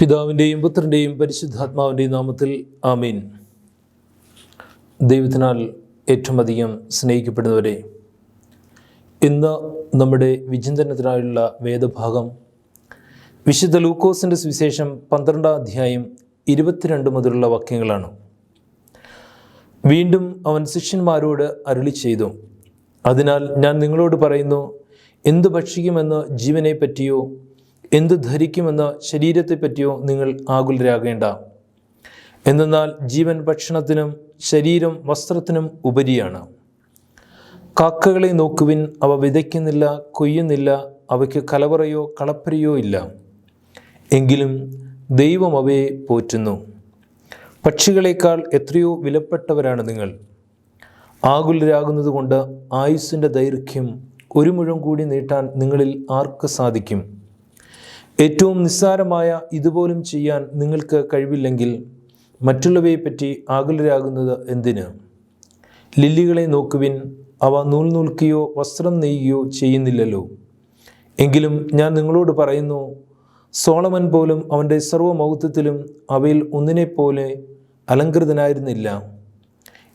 പിതാവിന്റെയും പുത്രന്റെയും പരിശുദ്ധാത്മാവിന്റെയും നാമത്തിൽ ആമീൻ. ദൈവത്തിനാൽ ഏറ്റവും അധികം സ്നേഹിക്കപ്പെടുന്നവരെ ഇന്ന് നമ്മുടെ വിചിന്തനത്തിനായുള്ള വേദഭാഗം വിശുദ്ധ ലൂക്കോസിന്റെ സുവിശേഷം പന്ത്രണ്ടാം അധ്യായം ഇരുപത്തിരണ്ട് മുതലുള്ള വാക്യങ്ങളാണ്. വീണ്ടും അവൻ ശിഷ്യന്മാരോട് അരുളി ചെയ്തു അതിനാൽ ഞാൻ നിങ്ങളോട് പറയുന്നു എന്ത് ഭക്ഷിക്കുമെന്ന് ജീവനെ പറ്റിയോ എന്ത് ധരിക്കുമെന്ന ശരീരത്തെ പറ്റിയോ നിങ്ങൾ ആകുലരാകേണ്ട. എന്തെന്നാൽ ജീവൻ ഭക്ഷണത്തിനും ശരീരം വസ്ത്രത്തിനും ഉപരിയാണ്. കാക്കകളെ നോക്കുവിൻ അവ വിതയ്ക്കുന്നില്ല കൊയ്യുന്നില്ല അവയ്ക്ക് കലവറയോ കളപ്പരയോ ഇല്ല. എങ്കിലും ദൈവം അവയെ പോറ്റുന്നു. പക്ഷികളേക്കാൾ എത്രയോ വിലപ്പെട്ടവരാണ് നിങ്ങൾ. ആകുലരാകുന്നതുകൊണ്ട് ആയുസ്സിന്റെ ദൈർഘ്യം ഒരു മുഴം കൂടി നീട്ടാൻ നിങ്ങളിൽ ആർക്ക് സാധിക്കും? ഏറ്റവും നിസ്സാരമായ ഇതുപോലും ചെയ്യാൻ നിങ്ങൾക്ക് കഴിവില്ലെങ്കിൽ മറ്റുള്ളവയെപ്പറ്റി ആകുലരാകുന്നത് എന്തിന്? ലില്ലികളെ നോക്കുവിൻ അവ നൂൽ നൂൽക്കുകയോ വസ്ത്രം നെയ്യുകയോ ചെയ്യുന്നില്ലല്ലോ. എങ്കിലും ഞാൻ നിങ്ങളോട് പറയുന്നു സോളമൻ പോലും അവന്റെ സർവമൗത്വത്തിലും അവയിൽ ഒന്നിനെപ്പോലെ അലങ്കൃതനായിരുന്നില്ല.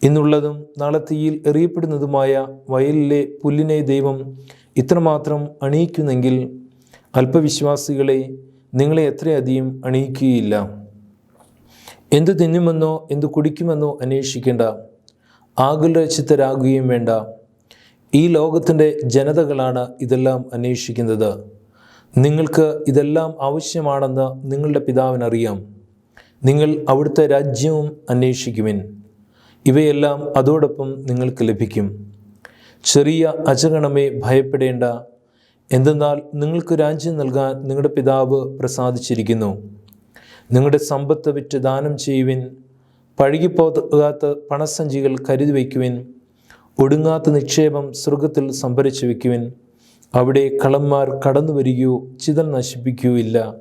ഇന്നുള്ളതും നാളെ തീയിൽ എറിയപ്പെടുന്നതുമായ വയലിലെ പുല്ലിനെ ദൈവം ഇത്രമാത്രം അണിയിക്കുന്നെങ്കിൽ അല്പവിശ്വാസികളെ നിങ്ങളെ എത്രയധികം അണിയിക്കുകയില്ല. എന്തു തിന്നുമെന്നോ എന്തു കുടിക്കുമെന്നോ അന്വേഷിക്കേണ്ട. ആകുലരചിത്തരാകുകയും വേണ്ട. ഈ ലോകത്തിന്റെ ജനതകളാണ് ഇതെല്ലാം അന്വേഷിക്കുന്നത്. നിങ്ങൾക്ക് ഇതെല്ലാം ആവശ്യമാണെന്ന് നിങ്ങളുടെ പിതാവിനറിയാം. നിങ്ങൾ അവിടുത്തെ രാജ്യവും അന്വേഷിക്കുവിൻ. ഇവയെല്ലാം അതോടൊപ്പം നിങ്ങൾക്ക് ലഭിക്കും. ചെറിയ അജഗണമേ ഭയപ്പെടേണ്ട. എന്തെന്നാൽ നിങ്ങൾക്ക് രാജ്യം നൽകാൻ നിങ്ങളുടെ പിതാവ് പ്രസാദിച്ചിരിക്കുന്നു. നിങ്ങളുടെ സമ്പത്ത് വിറ്റ് ദാനം ചെയ്യുവിൻ. പഴകിപ്പോകാത്ത പണസഞ്ചികൾ കരുതി വയ്ക്കുവിൻ ഒടുങ്ങാത്ത നിക്ഷേപം സ്വർഗത്തിൽ സംഭരിച്ചു വയ്ക്കുവിൻ അവിടെ കളന്മാർ കടന്നു വരികയോ ചിതൽ നശിപ്പിക്കുകയോ ഇല്ല.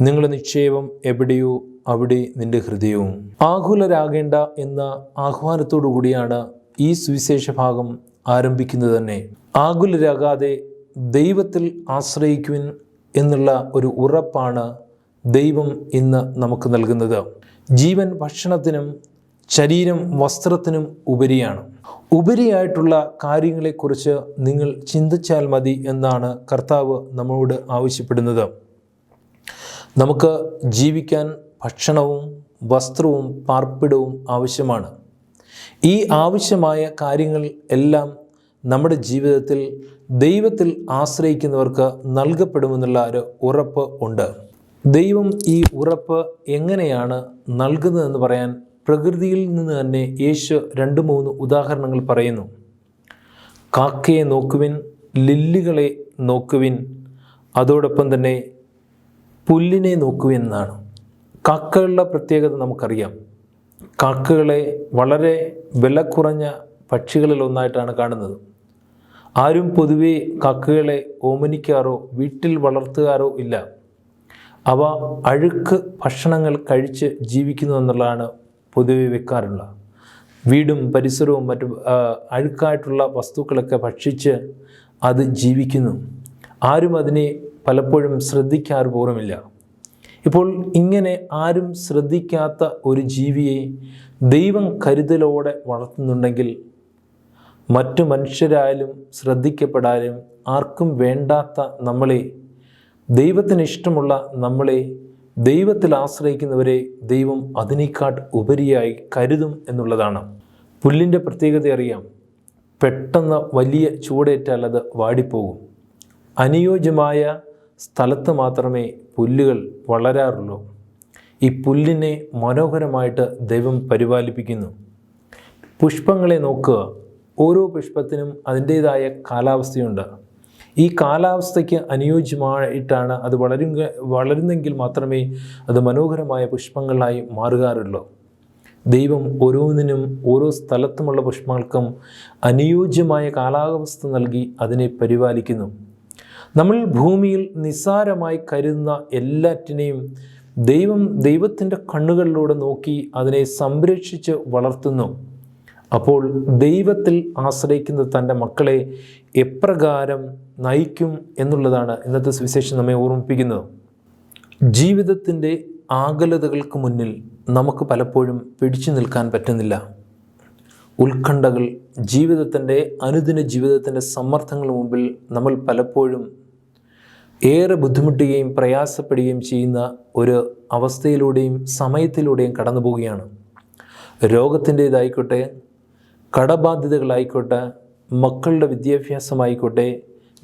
നിങ്ങളുടെ നിക്ഷേപം എവിടെയോ അവിടെ നിന്റെ ഹൃദയവും. ആകുലരാകേണ്ട എന്ന ആഹ്വാനത്തോടു കൂടിയാണ് ഈ സുവിശേഷ ഭാഗം ആരംഭിക്കുന്നത് തന്നെ. ആകുലരാകാതെ ദൈവത്തിൽ ആശ്രയിക്കുവിൻ എന്നുള്ള ഒരു ഉറപ്പാണ് ദൈവം ഇന്ന് നമുക്ക് നൽകുന്നത്. ജീവൻ ഭക്ഷണത്തിനും ശരീരം വസ്ത്രത്തിനും ഉപരിയാണ്. ഉപരിയായിട്ടുള്ള കാര്യങ്ങളെക്കുറിച്ച് നിങ്ങൾ ചിന്തിച്ചാൽ മതി എന്നാണ് കർത്താവ് നമ്മളോട് ആവശ്യപ്പെടുന്നത്. നമുക്ക് ജീവിക്കാൻ ഭക്ഷണവും വസ്ത്രവും പാർപ്പിടവും ആവശ്യമാണ്. ഈ ആവശ്യമായ കാര്യങ്ങൾ എല്ലാം നമ്മുടെ ജീവിതത്തിൽ ദൈവത്തിൽ ആശ്രയിക്കുന്നവർക്ക് നൽകപ്പെടുമെന്നുള്ള ഒരു ഉറപ്പ് ഉണ്ട്. ദൈവം ഈ ഉറപ്പ് എങ്ങനെയാണ് നൽകുന്നതെന്ന് പറയാൻ പ്രകൃതിയിൽ നിന്ന് തന്നെ യേശു രണ്ട് മൂന്ന് ഉദാഹരണങ്ങൾ പറയുന്നു. കാക്കയെ നോക്കുവിൻ ലില്ലികളെ നോക്കുവിൻ അതോടൊപ്പം തന്നെ പുല്ലിനെ നോക്കുവിൻ എന്നാണ്. കാക്കകളുടെ പ്രത്യേകത നമുക്കറിയാം. കാക്കകളെ വളരെ വില കുറഞ്ഞ പക്ഷികളിൽ ഒന്നായിട്ടാണ് കാണുന്നത്. ആരും പൊതുവെ കക്കുകളെ ഓമനിക്കാറോ വീട്ടിൽ വളർത്തുകാരോ ഇല്ല. അവ അഴുക്ക് ഭക്ഷണങ്ങൾ കഴിച്ച് ജീവിക്കുന്നു എന്നുള്ളതാണ് പൊതുവെ വെക്കാറുള്ള വീടും പരിസരവും മറ്റു അഴുക്കായിട്ടുള്ള വസ്തുക്കളൊക്കെ ഭക്ഷിച്ച് അത് ജീവിക്കുന്നു. ആരും അതിനെ പലപ്പോഴും ശ്രദ്ധിക്കാറ് പോലുമില്ല. ഇപ്പോൾ ഇങ്ങനെ ആരും ശ്രദ്ധിക്കാത്ത ഒരു ജീവിയെ ദൈവം കരുതലോടെ വളർത്തുന്നുണ്ടെങ്കിൽ മറ്റു മനുഷ്യരായാലും ശ്രദ്ധിക്കപ്പെടാനും ആർക്കും വേണ്ടാത്ത നമ്മളെ ദൈവത്തിന് ഇഷ്ടമുള്ള നമ്മളെ ദൈവത്തിൽ ആശ്രയിക്കുന്നവരെ ദൈവം അതിനേക്കാട്ട് ഉപരിയായി കരുതും എന്നുള്ളതാണ്. പുല്ലിന്റെ പ്രത്യേകത അറിയാം. പെട്ടെന്ന് വലിയ ചൂടേറ്റാൽ അത് വാടിപ്പോകും. അനുയോജ്യമായ സ്ഥലത്ത് മാത്രമേ പുല്ലുകൾ വളരാറുള്ളൂ. ഈ പുല്ലിനെ മനോഹരമായിട്ട് ദൈവം പരിപാലിപ്പിക്കുന്നു. പുഷ്പങ്ങളെ നോക്കുക. ഓരോ പുഷ്പത്തിനും അതിന്റേതായ കാലാവസ്ഥയുണ്ട്. ഈ കാലാവസ്ഥയ്ക്ക് അനുയോജ്യമായിട്ടാണ് അത് വളരുക വളരുന്നെങ്കിൽ മാത്രമേ അത് മനോഹരമായ പുഷ്പങ്ങളായി മാറുകാറുള്ളൂ. ദൈവം ഓരോന്നിനും ഓരോ സ്ഥലത്തുമുള്ള പുഷ്പങ്ങൾക്കും അനുയോജ്യമായ കാലാവസ്ഥ നൽകി അതിനെ പരിപാലിക്കുന്നു. നമ്മൾ ഭൂമിയിൽ നിസ്സാരമായി കരുതുന്ന എല്ലാറ്റിനെയും ദൈവം ദൈവത്തിന്റെ കണ്ണുകളിലൂടെ നോക്കി അതിനെ സംരക്ഷിച്ച് വളർത്തുന്നു. അപ്പോൾ ദൈവത്തിൽ ആശ്രയിക്കുന്ന തന്റെ മക്കളെ എപ്രകാരം നയിക്കും എന്നുള്ളതാണ് ഇന്നത്തെ സുവിശേഷം നമ്മെ ഓർമ്മിപ്പിക്കുന്നത്. ജീവിതത്തിന്റെ ആകലതകൾക്ക് മുന്നിൽ നമുക്ക് പലപ്പോഴും പിടിച്ചു നിൽക്കാൻ പറ്റുന്നില്ല. ഉത്കണ്ഠകൾ ജീവിതത്തിന്റെ അനുദിന ജീവിതത്തിന്റെ സമ്മർദ്ദങ്ങൾ മുമ്പിൽ നമ്മൾ പലപ്പോഴും ഏറെ ബുദ്ധിമുട്ടുകയും പ്രയാസപ്പെടുകയും ചെയ്യുന്ന ഒരു അവസ്ഥയിലൂടെയും സമയത്തിലൂടെയും കടന്നു പോവുകയാണ് രോഗത്തിന്റേതായിക്കോട്ടെ കടബാധ്യതകളായിക്കോട്ടെ മക്കളുടെ വിദ്യാഭ്യാസമായിക്കോട്ടെ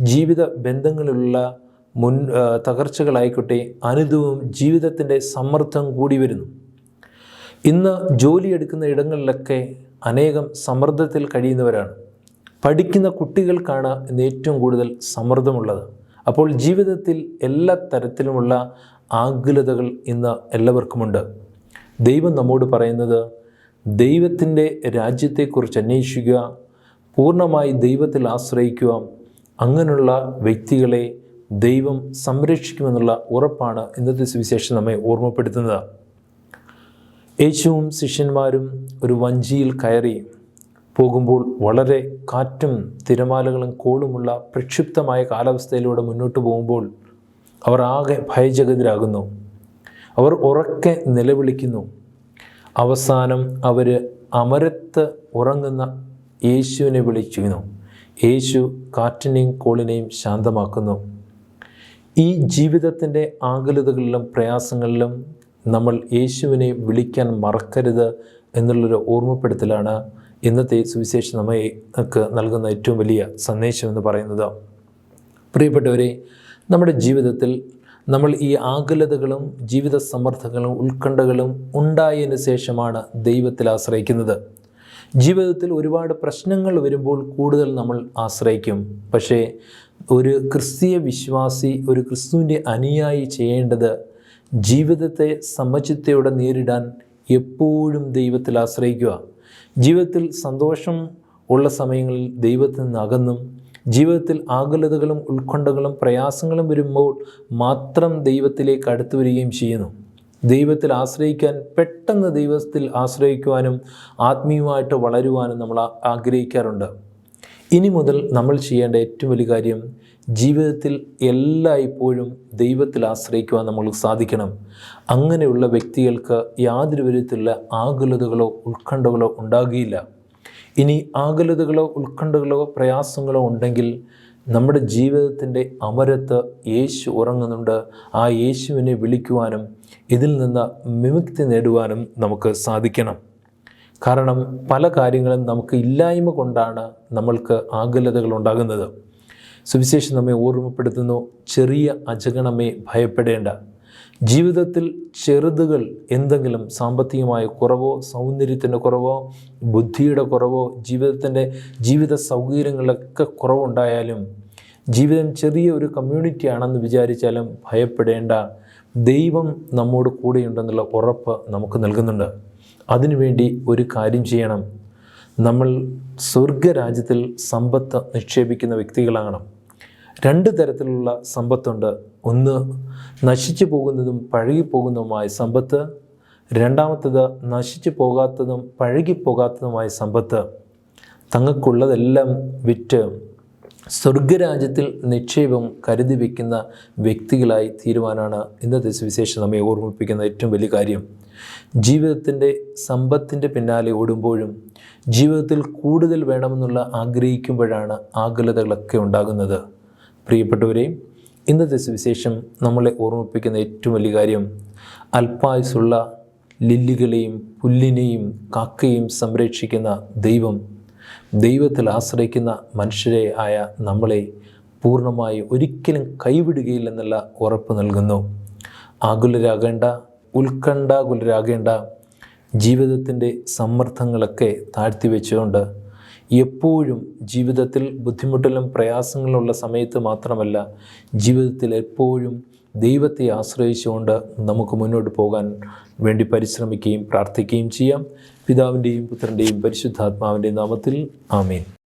ജീവിത ബന്ധങ്ങളിലുള്ള മുൻ തകർച്ചകളായിക്കോട്ടെ അനുദവും ജീവിതത്തിന്റെ സമ്മർദ്ദം കൂടി വരുന്നു. ഇന്ന് ജോലിയെടുക്കുന്ന ഇടങ്ങളിലൊക്കെ അനേകം സമ്മർദ്ദത്തിൽ കഴിയുന്നവരാണ്. പഠിക്കുന്ന കുട്ടികൾക്കാണ് ഇന്ന് ഏറ്റവും കൂടുതൽ സമ്മർദ്ദമുള്ളത്. അപ്പോൾ ജീവിതത്തിൽ എല്ലാ തരത്തിലുമുള്ള ആകുലതകൾ ഇന്ന് എല്ലാവർക്കുമുണ്ട്. ദൈവം നമ്മോട് പറയുന്നത് ദൈവത്തിന്റെ രാജ്യത്തെക്കുറിച്ച് അന്വേഷിക്കുക പൂർണമായി ദൈവത്തിൽ ആശ്രയിക്കുക. അങ്ങനെയുള്ള വ്യക്തികളെ ദൈവം സംരക്ഷിക്കുമെന്നുള്ള ഉറപ്പാണ് ഇന്നത്തെ സുവിശേഷം നമ്മെ ഓർമ്മപ്പെടുത്തുന്നത്. യേശുവും ശിഷ്യന്മാരും ഒരു വഞ്ചിയിൽ കയറി പോകുമ്പോൾ വളരെ കാറ്റും തിരമാലകളും കോളുമുള്ള പ്രക്ഷുബ്ധമായ കാലാവസ്ഥയിലൂടെ മുന്നോട്ട് പോകുമ്പോൾ അവർ ആകെ ഭയചകിതരാകുന്നു അവർ ഉറക്കെ നിലവിളിക്കുന്നു. അവസാനം അവർ അമരത്ത് ഉറങ്ങുന്ന യേശുവിനെ വിളിക്കുന്നു യേശു കാറ്റിനെയും കോളിനെയും ശാന്തമാക്കുന്നു. ഈ ജീവിതത്തിന്റെ ആകുലതകളിലും പ്രയാസങ്ങളിലും നമ്മൾ യേശുവിനെ വിളിക്കാൻ മറക്കരുത് എന്നുള്ളൊരു ഓർമ്മപ്പെടുത്തലാണ് ഇന്നത്തെ സുവിശേഷം നമ്മൾക്ക് നൽകുന്ന ഏറ്റവും വലിയ സന്ദേശം എന്ന് പറയുന്നത്. പ്രിയപ്പെട്ടവരെ നമ്മുടെ ജീവിതത്തിൽ നമ്മൾ ഈ ആകുലതകളും ജീവിത സമ്മർദ്ദങ്ങളും ഉത്കണ്ഠകളും ഉണ്ടായതിനു ശേഷമാണ് ദൈവത്തിൽ ആശ്രയിക്കുന്നത്. ജീവിതത്തിൽ ഒരുപാട് പ്രശ്നങ്ങൾ വരുമ്പോൾ കൂടുതൽ നമ്മൾ ആശ്രയിക്കും. പക്ഷേ ഒരു ക്രിസ്തീയ വിശ്വാസി ഒരു ക്രിസ്തുവിന്റെ അനുയായി ചെയ്യേണ്ടത് ജീവിതത്തെ സമചിത്തയോടെ നേരിടാൻ എപ്പോഴും ദൈവത്തിൽ ആശ്രയിക്കുക. ജീവിതത്തിൽ സന്തോഷം ഉള്ള സമയങ്ങളിൽ ദൈവത്തിൽ നിന്ന് അകന്നും ജീവിതത്തിൽ ആകുലതകളും ഉത്കണ്ഠകളും പ്രയാസങ്ങളും വരുമ്പോൾ മാത്രം ദൈവത്തിലേക്ക് അടുത്തു വരികയും ചെയ്യുന്നു. ദൈവത്തിൽ ആശ്രയിക്കാൻ പെട്ടെന്ന് ദൈവത്തിൽ ആശ്രയിക്കുവാനും ആത്മീയമായിട്ട് വളരുവാനും നമ്മൾ ആഗ്രഹിക്കാറുണ്ട്. ഇനി മുതൽ നമ്മൾ ചെയ്യേണ്ട ഏറ്റവും വലിയ കാര്യം ജീവിതത്തിൽ എല്ലായ്പ്പോഴും ദൈവത്തിൽ ആശ്രയിക്കുവാൻ നമ്മൾക്ക് സാധിക്കണം. അങ്ങനെയുള്ള വ്യക്തികൾക്ക് യാതൊരു വിധത്തിലുള്ള ആകുലതകളോ ഉത്കണ്ഠകളോ ഉണ്ടാകുകയില്ല. ഇനി ആകുലതകളോ ഉത്കണ്ഠകളോ പ്രയാസങ്ങളോ ഉണ്ടെങ്കിൽ നമ്മുടെ ജീവിതത്തിന്റെ അമരത്ത് യേശു ഉറങ്ങുന്നുണ്ട്. ആ യേശുവിനെ വിളിക്കുവാനും ഇതിൽ നിന്ന് വിമുക്തി നേടുവാനും നമുക്ക് സാധിക്കണം. കാരണം പല കാര്യങ്ങളും നമുക്ക് ഇല്ലായ്മ കൊണ്ടാണ് നമ്മൾക്ക് ആകുലതകൾ ഉണ്ടാകുന്നത്. സുവിശേഷം നമ്മെ ഓർമ്മപ്പെടുത്തുന്നു. ചെറിയ അജഗണമേ ഭയപ്പെടേണ്ട. ജീവിതത്തിൽ ചെറുതുകൾ എന്തെങ്കിലും സാമ്പത്തികമായ കുറവോ സൗന്ദര്യത്തിന്റെ കുറവോ ബുദ്ധിയുടെ കുറവോ ജീവിതത്തിന്റെ ജീവിത സൗകര്യങ്ങളിലൊക്കെ കുറവുണ്ടായാലും ജീവിതം ചെറിയ ഒരു കമ്മ്യൂണിറ്റി ആണെന്ന് വിചാരിച്ചാലും ഭയപ്പെടേണ്ട. ദൈവം നമ്മോട് കൂടെയുണ്ടെന്നുള്ള ഉറപ്പ് നമുക്ക് നൽകുന്നുണ്ട്. അതിനുവേണ്ടി ഒരു കാര്യം ചെയ്യണം. നമ്മൾ സ്വർഗരാജ്യത്തിൽ സമ്പത്ത് നിക്ഷേപിക്കുന്ന വ്യക്തികളാകണം. രണ്ട് തരത്തിലുള്ള സമ്പത്തുണ്ട്. ഒന്ന് നശിച്ചു പോകുന്നതും പഴകിപ്പോകുന്നതുമായ സമ്പത്ത്. രണ്ടാമത്തത് നശിച്ചു പോകാത്തതും പഴകിപ്പോകാത്തതുമായ സമ്പത്ത്. തങ്ങൾക്കുള്ളതെല്ലാം വിറ്റ് സ്വർഗരാജ്യത്തിൽ നിക്ഷേപം കരുതി വയ്ക്കുന്ന വ്യക്തികളായി തീരുവാനാണ് ഇന്നത്തെ സുവിശേഷം നമ്മെ ഓർമ്മിപ്പിക്കുന്ന ഏറ്റവും വലിയ കാര്യം. ജീവിതത്തിന്റെ സമ്പത്തിന്റെ പിന്നാലെ ഓടുമ്പോഴും ജീവിതത്തിൽ കൂടുതൽ വേണമെന്നുള്ള ആഗ്രഹിക്കുമ്പോഴാണ് ആകുലതകളൊക്കെ ഉണ്ടാകുന്നത്. പ്രിയപ്പെട്ടവരെ ഇന്നത്തെ സുവിശേഷം നമ്മളെ ഓർമ്മിപ്പിക്കുന്ന ഏറ്റവും വലിയ കാര്യം അല്പായുസുള്ള ലില്ലികളെയും പുല്ലിനെയും കാക്കയും സംരക്ഷിക്കുന്ന ദൈവം ദൈവത്തിൽ ആശ്രയിക്കുന്ന മനുഷ്യരെ ആയ നമ്മളെ പൂർണമായി ഒരിക്കലും കൈവിടുകയില്ലെന്നുള്ള ഉറപ്പ് നൽകുന്നു. ആകുലരാകേണ്ട ഉത്കണ്ഠാകുലരാകേണ്ട ജീവിതത്തിന്റെ സമ്മർദ്ദങ്ങളൊക്കെ താഴ്ത്തി വെച്ചുകൊണ്ട് എപ്പോഴും ജീവിതത്തിൽ ബുദ്ധിമുട്ടിലും പ്രയാസങ്ങളുള്ള സമയത്ത് മാത്രമല്ല ജീവിതത്തിൽ എപ്പോഴും ദൈവത്തെ ആശ്രയിച്ചുകൊണ്ട് നമുക്ക് മുന്നോട്ട് പോകാൻ വേണ്ടി പരിശ്രമിക്കുകയും പ്രാർത്ഥിക്കുകയും ചെയ്യാം. പിതാവിന്റെയും പുത്രന്റെയും പരിശുദ്ധാത്മാവിന്റെയും നാമത്തിൽ ആമീൻ.